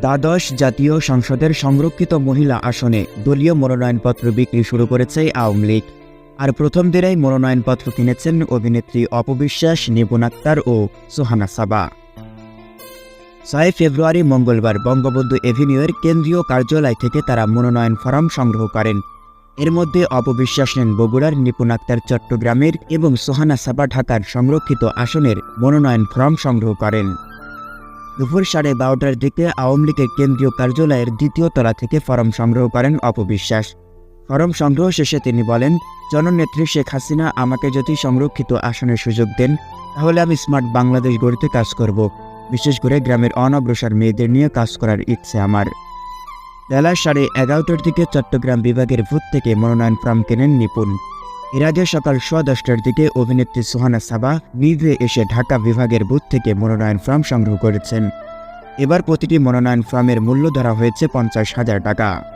দ্বাদশ জাতীয় সংসদের সংরক্ষিত মহিলা আসনে দলীয় মনোনয়নপত্র বিক্রি শুরু করেছে আওয়ামী লীগ। আর প্রথম দিনেই মনোনয়নপত্র কিনেছেন অভিনেত্রী অপবিশ্বাস নিপুণ আক্তার ও সোহানা সাবা। ছয় ফেব্রুয়ারি মঙ্গলবার বঙ্গবন্ধু এভিনিউয়ের কেন্দ্রীয় কার্যালয় থেকে তারা মনোনয়ন ফরম সংগ্রহ করেন। এর মধ্যে অপবিশ্বাস নেন বগুড়ার নিপুণ আক্তার চট্টগ্রামের এবং সোহানা সাবা ঢাকার সংরক্ষিত আসনের মনোনয়ন ফরম সংগ্রহ করেন। দুপুর সাড়ে বারোটার দিকে আওয়ামী লীগের কেন্দ্রীয় কার্যালয়ের দ্বিতীয় তলা থেকে ফরম সংগ্রহ করেন অপবিশ্বাস। ফরম সংগ্রহ শেষে তিনি বলেন, জননেত্রী শেখ হাসিনা আমাকে যদি সংরক্ষিত আসনের সুযোগ দেন, তাহলে আমি স্মার্ট বাংলাদেশ গড়তে কাজ করব। বিশেষ করে গ্রামের অনগ্রসর মেয়েদের নিয়ে কাজ করার ইচ্ছে আমার। বেলা সাড়ে এগারোটার দিকে চট্টগ্রাম বিভাগের ভূত থেকে মনোনয়ন ফর্ম কেনেন নিপুণ। এর আগে সকাল সোয়া দশটার দিকে অভিনেত্রী সুহানা সাবা নিজে এসে ঢাকা বিভাগের বুথ থেকে মনোনয়ন ফর্ম সংগ্রহ করেছেন। এবার প্রতিটি মনোনয়ন ফর্মের মূল্য ধরা হয়েছে পঞ্চাশ হাজার টাকা।